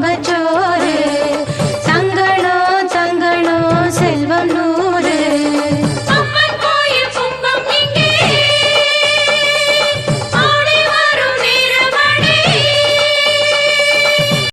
దొంగ చోట